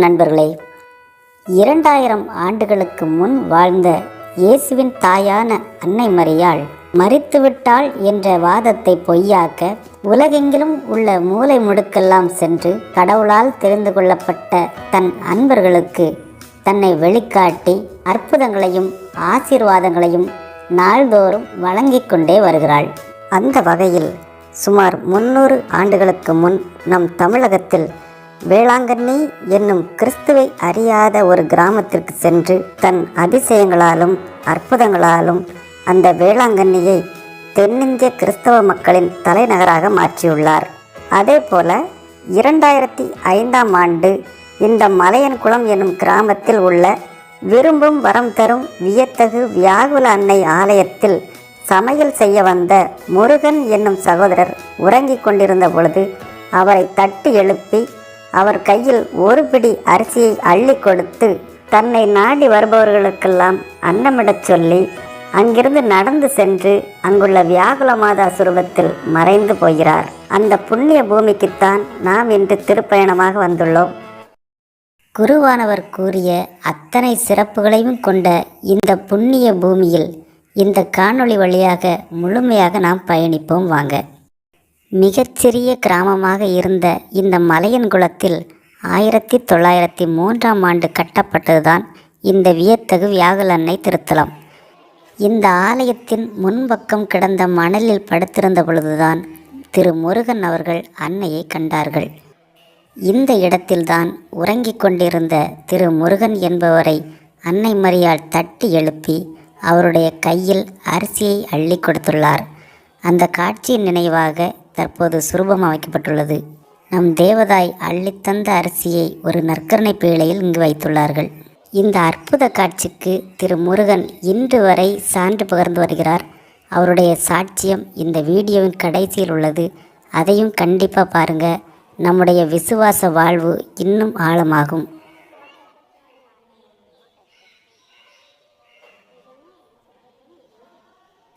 நண்பர்களே இரண்டாயிரம் ஆண்டுகளுக்கு முன் வாழ்ந்த இயேசுவின் தாயான அன்னை மரியாள் மறித்துவிட்டாள் என்ற வாதத்தை பொய்யாக்க உலகெங்கிலும் உள்ள மூலை முடுக்கெல்லாம் சென்று கடவுளால் தெரிந்து கொள்ளப்பட்ட தன் அன்பர்களுக்கு தன்னை வெளிக்காட்டி அற்புதங்களையும் ஆசீர்வாதங்களையும் நாள்தோறும் வழங்கிக் கொண்டே வருகிறாள். அந்த வகையில் சுமார் முன்னூறு ஆண்டுகளுக்கு முன் நம் தமிழகத்தில் வேளாங்கண்ணி என்னும் கிறிஸ்துவை அறியாத ஒரு கிராமத்திற்கு சென்று தன் அதிசயங்களாலும் அற்புதங்களாலும் அந்த வேளாங்கண்ணியை தென்னிந்திய கிறிஸ்தவ மக்களின் தலைநகராக மாற்றியுள்ளார். அதே போல இரண்டாயிரத்தி ஐந்தாம் ஆண்டு இந்த மலையன்குளம் என்னும் கிராமத்தில் உள்ள விரும்பும் வரம் தரும் வியத்தகு வியாகுல அன்னை ஆலயத்தில் சமையல் செய்ய வந்த முருகன் என்னும் சகோதரர் உறங்கிக் கொண்டிருந்த பொழுது அவரை தட்டி எழுப்பி அவர் கையில் ஒரு பிடி அரிசியை அள்ளி கொடுத்து தன்னை நாடி வருபவர்களுக்கெல்லாம் அன்னமிடச் சொல்லி அங்கிருந்து நடந்து சென்று அங்குள்ள வியாகுல மாதா சுரூபத்தில் மறைந்து போகிறார். அந்த புண்ணிய பூமிக்குத்தான் நாம் இன்று திருப்பயணமாக வந்துள்ளோம். குருவானவர் கூறிய அத்தனை சிறப்புகளையும் கொண்ட இந்த புண்ணிய பூமியில் இந்த காணொளி வழியாக முழுமையாக நாம் பயணிப்போம் வாங்க. மிகச்சிறிய கிராமமாக இருந்த இந்த மலையன்குளத்தில் ஆயிரத்தி தொள்ளாயிரத்தி மூன்றாம் ஆண்டு கட்டப்பட்டதுதான் இந்த வியத்தகு வியாகுலன்னை திருத்தலம். இந்த ஆலயத்தின் முன்பக்கம் கிடந்த மணலில் படுத்திருந்த பொழுதுதான் திரு முருகன் அவர்கள் அன்னையை கண்டார்கள். இந்த இடத்தில்தான் உறங்கிக் கொண்டிருந்த திரு முருகன் என்பவரை அன்னை மரியாள் தட்டி எழுப்பி அவருடைய கையில் அரிசியை அள்ளி கொடுத்துள்ளார். அந்த காட்சியின் நினைவாக தற்போது சுரூபம் அமைக்கப்பட்டுள்ளது நம் தேவதாய் அள்ளித்தந்த அரிசியை ஒரு நற்கரணை பேழையில் இங்கு வைத்துள்ளார்கள். இந்த அற்புத காட்சிக்கு திரு முருகன் இன்று வரை சான்று பகர்ந்து வருகிறார். அவருடைய சாட்சியம் இந்த வீடியோவின் கடைசியில் உள்ளது. அதையும் கண்டிப்பாக பாருங்கள் நம்முடைய விசுவாச வாழ்வு இன்னும் ஆழமாகும்.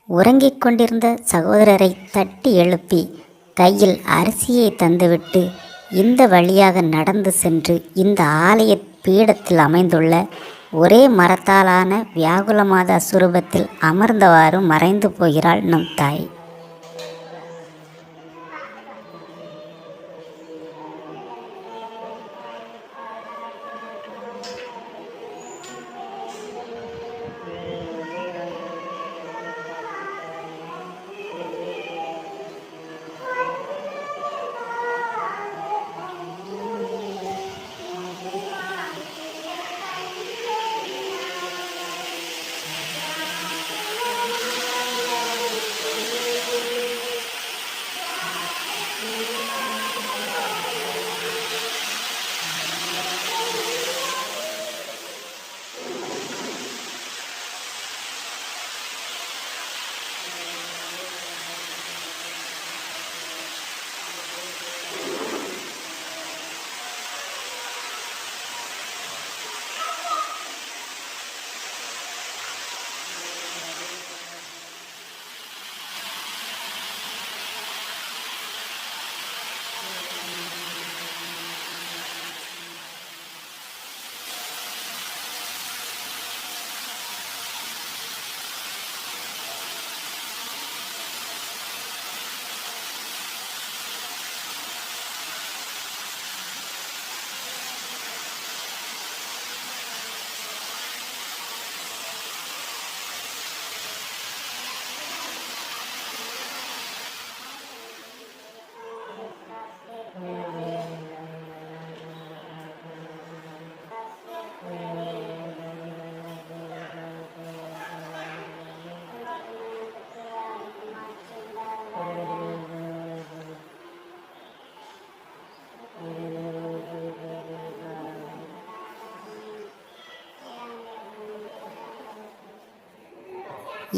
உறங்கிக் கொண்டிருந்த சகோதரரை தட்டி எழுப்பி கையில் அரிசியை தந்துவிட்டு இந்த வழியாக நடந்து சென்று இந்த ஆலய பீடத்தில் அமைந்துள்ள ஒரே மரத்தாலான வியாகுலமாதா சுரூபத்தில் அமர்ந்தவாறு மறைந்து போகிறாள் நம் தாய்.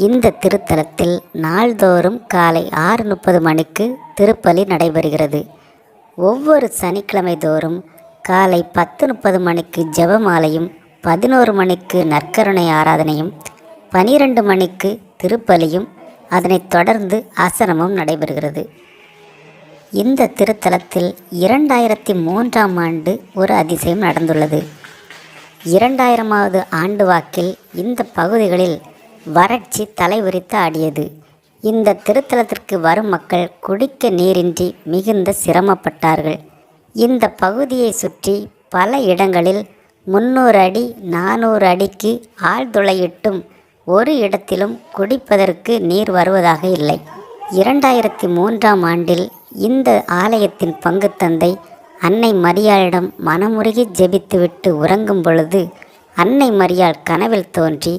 இந்த திருத்தலத்தில் நாள்தோறும் காலை ஆறு முப்பது மணிக்கு திருப்பலி நடைபெறுகிறது. ஒவ்வொரு சனிக்கிழமை தோறும் காலை பத்து முப்பது மணிக்கு ஜெபமாலையும் பதினோரு மணிக்கு நற்கருணை ஆராதனையும் பனிரெண்டு மணிக்கு திருப்பலியும் அதனைத் தொடர்ந்து ஆசனமும் நடைபெறுகிறது. இந்த திருத்தலத்தில் இரண்டாயிரத்தி மூன்றாம் ஆண்டு ஒரு அதிசயம் நடந்துள்ளது. இரண்டாயிரமாவது ஆண்டு வாக்கில் இந்த பகுதிகளில் வறட்சி தலைவிரித்து ஆடியது. இந்த திருத்தலத்திற்கு வரும் மக்கள் குடிக்க நீரின்றி மிகுந்த சிரமப்பட்டார்கள். இந்த பகுதியை சுற்றி பல இடங்களில் முன்னூறு அடி நானூறு அடிக்கு ஆழ்துளையிட்டும் ஒரு இடத்திலும் குடிப்பதற்கு நீர் வருவதாக இல்லை. இரண்டாயிரத்தி மூன்றாம் ஆண்டில் இந்த ஆலயத்தின் பங்குத்தந்தை அன்னை மரியாளிடம் மனமுருகி ஜெபித்துவிட்டு உறங்கும் பொழுது அன்னை மரியாள் கனவில் தோன்றி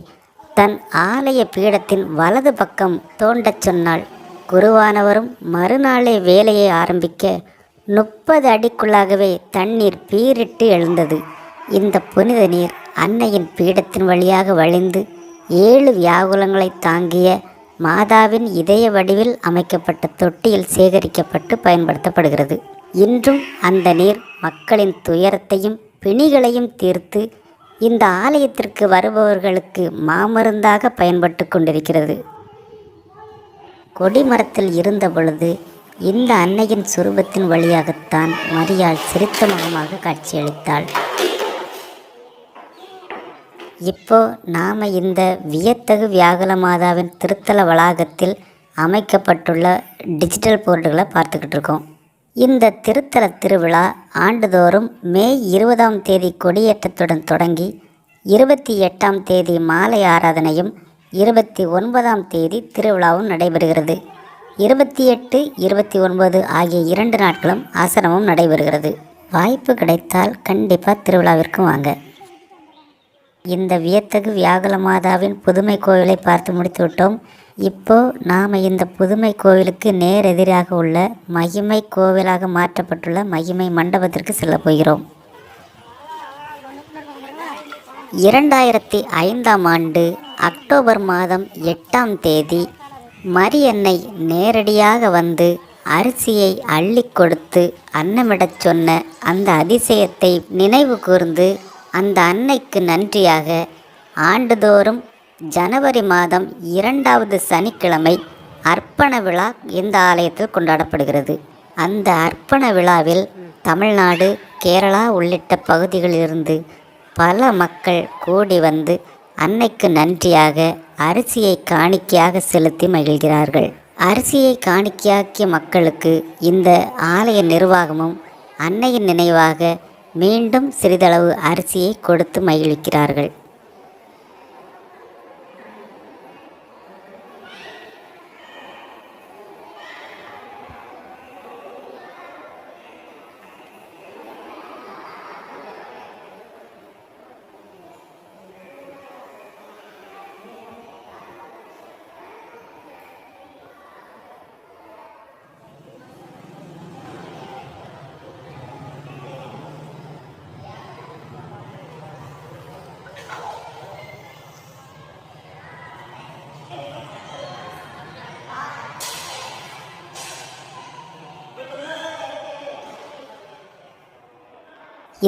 தன் ஆலய பீடத்தின் வலது பக்கம் தோண்டச் சொன்னாள். குருவானவரும் மறுநாளே வேலையை ஆரம்பிக்க முப்பது அடிக்குள்ளாகவே தண்ணீர் பீரிட்டு எழுந்தது. இந்த புனித நீர் அன்னையின் பீடத்தின் வழியாக வழிந்து ஏழு வியாகுலங்களை தாங்கிய மாதாவின் இதய வடிவில் அமைக்கப்பட்ட தொட்டியில் சேகரிக்கப்பட்டு பயன்படுத்தப்படுகிறது. இன்றும் அந்த நீர் மக்களின் துயரத்தையும் பிணிகளையும் தீர்த்து இந்த ஆலயத்திற்கு வருபவர்களுக்கு மாமருந்தாக பயன்பட்டு கொண்டிருக்கிறது. கொடிமரத்தில் இருந்த பொழுது இந்த அன்னையின் சுரூபத்தின் வழியாகத்தான் மரியாள் சிரித்த முகமாக காட்சியளித்தாள். இப்போ நாம் இந்த வியத்தகு வியாகுல மாதாவின் திருத்தல வளாகத்தில் அமைக்கப்பட்டுள்ள டிஜிட்டல் போர்டுகளை பார்த்துக்கிட்டு இருக்கோம். இந்த திருத்தல திருவிழா ஆண்டுதோறும் மே இருபதாம் தேதி கொடியேற்றத்துடன் தொடங்கி இருபத்தி எட்டாம் தேதி மாலை ஆராதனையும் இருபத்தி ஒன்பதாம் தேதி திருவிழாவும் நடைபெறுகிறது. இருபத்தி எட்டு இருபத்தி ஒன்பது ஆகிய இரண்டு நாட்களும் ஆசனமும் நடைபெறுகிறது. வாய்ப்பு கிடைத்தால் கண்டிப்பாக திருவிழாவிற்கும் வாங்க. இந்த வியத்தகு வியாகுல மாதாவின் புதுமை கோவிலை பார்த்து முடித்துவிட்டோம். இப்போ நாம் இந்த புதுமை கோவிலுக்கு நேர் எதிராக உள்ள மகிமை கோவிலாக மாற்றப்பட்டுள்ள மகிமை மண்டபத்திற்கு செல்ல போகிறோம். இரண்டாயிரத்தி ஐந்தாம் ஆண்டு அக்டோபர் மாதம் எட்டாம் தேதி மரியன்னை நேரடியாக வந்து அரிசியை அள்ளி கொடுத்து அன்னமிடச் சொன்ன அந்த அதிசயத்தை நினைவு கூர்ந்து அந்த அன்னைக்கு நன்றியாக ஆண்டுதோறும் ஜனவரி மாதம் இரண்டாவது சனிக்கிழமை அர்ப்பண விழா இந்த ஆலயத்தில் கொண்டாடப்படுகிறது. அந்த அர்ப்பண விழாவில் தமிழ்நாடு கேரளா உள்ளிட்ட பகுதிகளிலிருந்து பல மக்கள் கூடி வந்து அன்னைக்கு நன்றியாக அரிசியை காணிக்கையாக செலுத்தி மகிழ்கிறார்கள். அரிசியை காணிக்கையாக்கிய மக்களுக்கு இந்த ஆலய நிர்வாகமும் அன்னையின் நினைவாக மீண்டும் சிறிதளவு அரிசியை கொடுத்து மகிழ்விக்கிறார்கள்.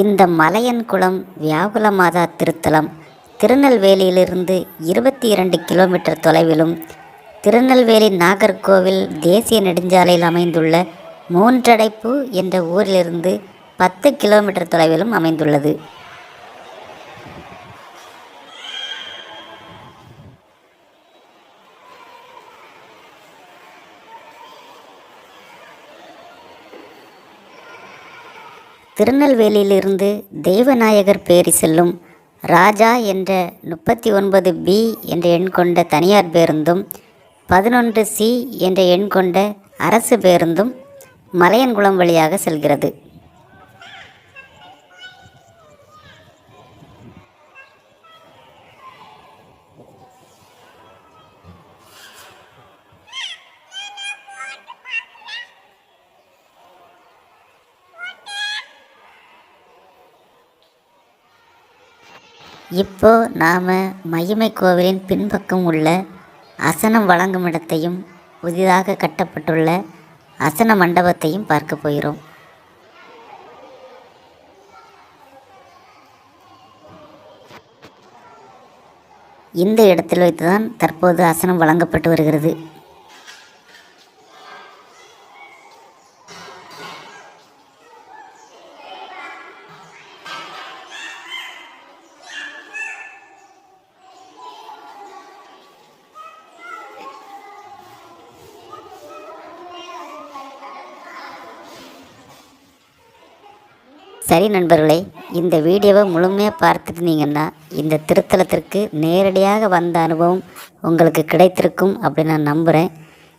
இந்த மலையன்குளம் வியாகுல மாதா திருத்தலம். திருநெல்வேலியிலிருந்து இருபத்தி இரண்டு கிலோமீட்டர் தொலைவிலும் திருநெல்வேலி நாகர்கோவில் தேசிய நெடுஞ்சாலையில் அமைந்துள்ள மூன்றடைப்பு என்ற ஊரிலிருந்து பத்து கிலோமீட்டர் தொலைவிலும் அமைந்துள்ளது. திருநெல்வேலியிலிருந்து தெய்வநாயகர் பேரி செல்லும் ராஜா என்ற முப்பத்தி ஒன்பது பி என்ற எண் கொண்ட தனியார் பேருந்தும் பதினொன்று சி என்ற எண் கொண்ட அரசு பேருந்தும் மலையன்குளம் வழியாக செல்கிறது. இப்போ நாம் மகிமை கோவிலின் பின்பக்கம் உள்ள அசனம் வழங்கும் இடத்தையும் புதிதாக கட்டப்பட்டுள்ள அசன மண்டபத்தையும் பார்க்க போகிறோம். இந்த இடத்தில் வைத்து தான் தற்போது அசனம் வழங்கப்பட்டு வருகிறது. சரி நண்பர்களே இந்த வீடியோவை முழுமையாக பார்த்துருந்தீங்கன்னா இந்த திருத்தலத்திற்கு நேரடியாக வந்த அனுபவம் உங்களுக்கு கிடைத்திருக்கும் அப்படின்னு நான் நம்புகிறேன்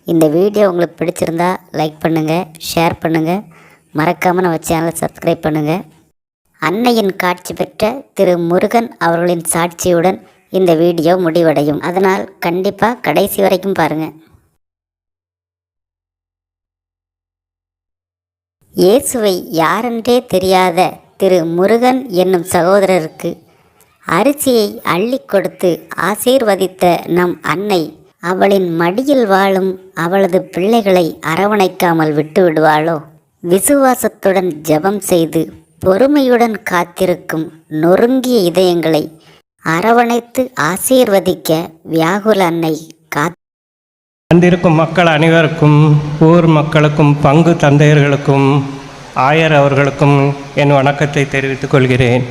இந்த வீடியோ உங்களுக்கு பிடிச்சிருந்தா லைக் பண்ணுங்கள் ஷேர் பண்ணுங்கள் மறக்காமல் நம்ம சேனலை சப்ஸ்கிரைப் பண்ணுங்கள் அன்னையின் காட்சி பெற்ற திரு முருகன் அவர்களின் சாட்சியுடன் இந்த வீடியோ முடிவடையும். அதனால் கண்டிப்பாக கடைசி வரைக்கும் பாருங்கள் இயேசுவை யாரென்றே தெரியாத திரு முருகன் என்னும் சகோதரருக்கு அரிசியை அள்ளி கொடுத்து ஆசீர்வதித்த நம் அன்னை அவளின் மடியில் வாழும் அவளது பிள்ளைகளை அரவணைக்காமல் விட்டு விடுவாளோ? விசுவாசத்துடன் ஜெபம் செய்து பொறுமையுடன் காத்திருக்கும் நொறுங்கிய இதயங்களை அரவணைத்து ஆசீர்வதிக்க வியாகுல அன்னை காத் வந்திருக்கும் மக்கள் அனைவருக்கும் ஊர் மக்களுக்கும் பங்கு தந்தையர்களுக்கும் ஆயர் அவர்களுக்கும் என் வணக்கத்தை தெரிவித்துக் கொள்கிறேன்.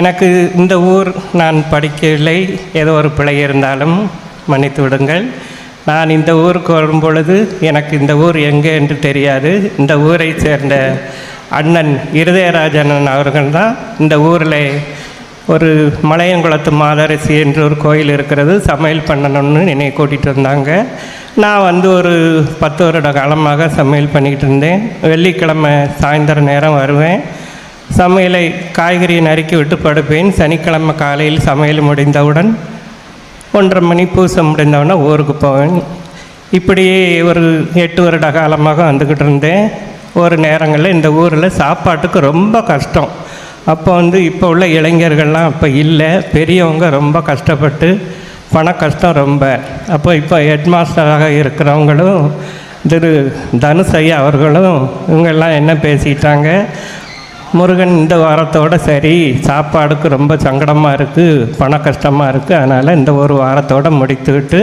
எனக்கு இந்த ஊர் நான் படிக்கவில்லை ஏதோ ஒரு பிழை இருந்தாலும் மன்னித்து விடுங்கள். நான் இந்த ஊருக்கு வரும் பொழுது எனக்கு இந்த ஊர் எங்கே என்று தெரியாது. இந்த ஊரை சேர்ந்த அண்ணன் இருதயராஜனன் அவர்கள் தான் இந்த ஊரில் ஒரு மலையங்குளத்து மாதரசி என்று ஒரு கோயில் இருக்கிறது. சமையல் பண்ணணும்னு என்னை கூட்டிகிட்டு இருந்தாங்க நான் வந்து ஒரு பத்து வருட காலமாக சமையல் பண்ணிக்கிட்டு இருந்தேன். வெள்ளிக்கிழமை சாயந்தர நேரம் வருவேன். சமையலை காய்கறியை நறுக்கி விட்டு படுப்பேன். சனிக்கிழமை காலையில் சமையல் முடிந்தவுடன் ஒன்றரை மணி பூசை முடிந்தவுடனே ஊருக்கு போவேன். இப்படியே ஒரு எட்டு வருட காலமாக வந்துக்கிட்டு இருந்தேன். ஒரு நேரங்களில் இந்த ஊரில் சாப்பாட்டுக்கு ரொம்ப கஷ்டம். அப்போ வந்து இப்போ உள்ள இளைஞர்கள்லாம் அப்போ இல்லை. பெரியவங்க ரொம்ப கஷ்டப்பட்டு பண கஷ்டம் ரொம்ப. அப்போ இப்போ ஹெட்மாஸ்டராக இருக்கிறவங்களும் திரு தனுஷ் ஐயா அவர்களும் இவங்கெல்லாம் என்ன பேசிட்டாங்க? முருகன் இந்த வாரத்தோட சரி சாப்பாடுக்கு ரொம்ப சங்கடமாக இருக்குது பண கஷ்டமாக இருக்குது அதனால் இந்த ஒரு வாரத்தோட முடித்துவிட்டு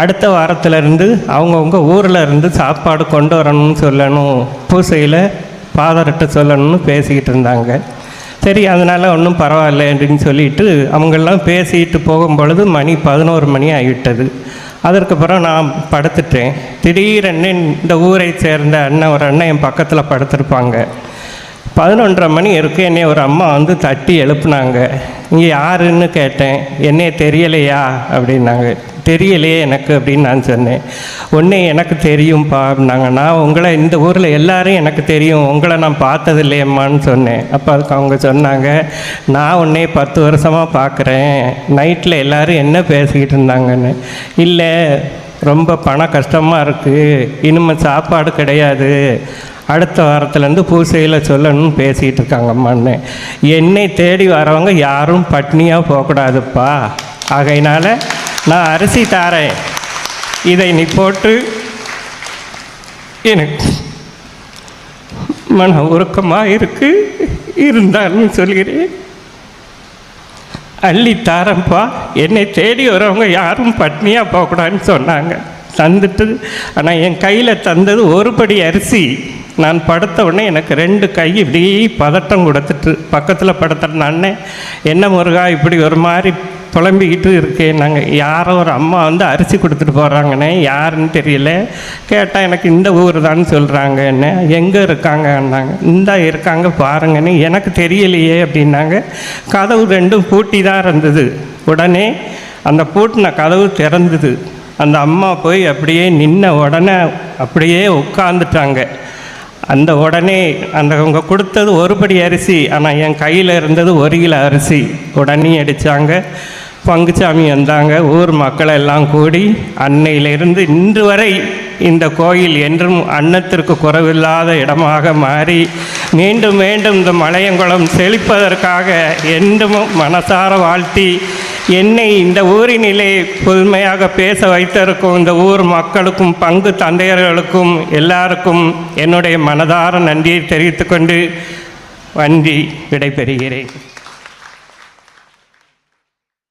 அடுத்த வாரத்திலேருந்து அவங்கவுங்க ஊரில் இருந்து சாப்பாடு கொண்டு வரணும்னு சொல்லணும். பூசையில் ஃபாதர்கிட்ட சொல்லணும்னு பேசிக்கிட்டு இருந்தாங்க. சரி அதனால் ஒன்றும் பரவாயில்ல அப்படின்னு சொல்லிட்டு அவங்கெல்லாம் பேசிட்டு போகும் பொழுது மணி பதினோரு மணி ஆகிவிட்டது. அதற்கப்புறம் நான் படுத்துட்டேன். திடீரென்னு இந்த ஊரை சேர்ந்த அண்ணன் ஒரு அண்ணன் என் பக்கத்தில் படுத்திருப்பாங்க. பதினொன்றரை மணி இருக்கு என்னை ஒரு அம்மா வந்து தட்டி எழுப்புனாங்க. இங்கே யாருன்னு கேட்டேன். என்னைய தெரியலையா? அப்படின்னாங்க. தெரியலையே எனக்கு அப்படின்னு நான் சொன்னேன். ஒன்றே எனக்கு தெரியும்ப்பா அப்படின்னாங்க. நான் உங்களை இந்த ஊரில் எல்லாரும் எனக்கு தெரியும். உங்களை நான் பார்த்தது இல்லையம்மான்னு சொன்னேன். அப்போ அதுக்கு அவங்க சொன்னாங்க நான் உன்னை பத்து வருஷமாக பார்க்குறேன். நைட்டில் எல்லோரும் என்ன பேசிக்கிட்டு இருந்தாங்கன்னு? இல்லை ரொம்ப பண கஷ்டமாக இருக்குது இனிமேல் சாப்பாடு கிடையாது. அடுத்த வாரத்துலேருந்து பூசையில் சொல்லணும்னு பேசிகிட்டு இருக்காங்கம்மான்னு என்னை தேடி வரவங்க யாரும் பட்னியாக போகக்கூடாதுப்பா. ஆகையினால் நான் அரிசி தாரேன். இதை நீ போட்டு எனக்கு மன உருக்கமாக இருக்கு. இருந்தாலும் சொல்கிறேன். அள்ளி தாரம்பா என்னை தேடி வரவங்க யாரும் பட்னியாக போகக்கூடாதுன்னு சொன்னாங்க. தந்துட்டு ஆனால் என் கையில் தந்தது ஒரு படி அரிசி. நான் படுத்த உடனே எனக்கு ரெண்டு கை இப்படி பதட்டம் கொடுத்துட்டு பக்கத்தில் படுத்துற அண்ணன் என்ன முருகா இப்படி ஒரு மாதிரி புலம்பிக்கிட்டு இருக்கேன் நாங்கள் யாரோ ஒரு அம்மா வந்து அரிசி கொடுத்துட்டு போகிறாங்கண்ணே யாருன்னு தெரியல. கேட்டால் எனக்கு இந்த ஊர் தான் சொல்கிறாங்க என்ன எங்கே இருக்காங்கன்னாங்க இந்த இருக்காங்க பாருங்கன்னு எனக்கு தெரியலையே அப்படின்னாங்க. கதவு ரெண்டும் பூட்டி தான் இருந்தது. உடனே அந்த பூட்டின கதவு திறந்தது. அந்த அம்மா போய் அப்படியே நின்ன உடனே அப்படியே உட்காந்துட்டாங்க அந்த உடனே அந்த அவங்க கொடுத்தது ஒரு படி அரிசி ஆனால் என் கையில் இருந்தது ஒரு கிலோ அரிசி. உடனே அடித்தாங்க பங்குச்சாமி வந்தாங்க. ஊர் மக்கள் எல்லாம் கூடி அன்னையிலிருந்து இன்று வரை இந்த கோயில் என்றும் அன்னத்திற்கு குறைவில்லாத இடமாக மாறி மீண்டும் மீண்டும் இந்த மலையங்குளம் செழிப்பதற்காக என்றும் மனசார வாழ்த்தி என்னை இந்த ஊரினிலே புதுமையாக பேச வைத்திருக்கும் இந்த ஊர் மக்களுக்கும் பங்கு தந்தையர்களுக்கும் எல்லாருக்கும் என்னுடைய மனதார நன்றியை தெரிவித்துக்கொண்டு வண்டி விடைபெறுகிறேன்.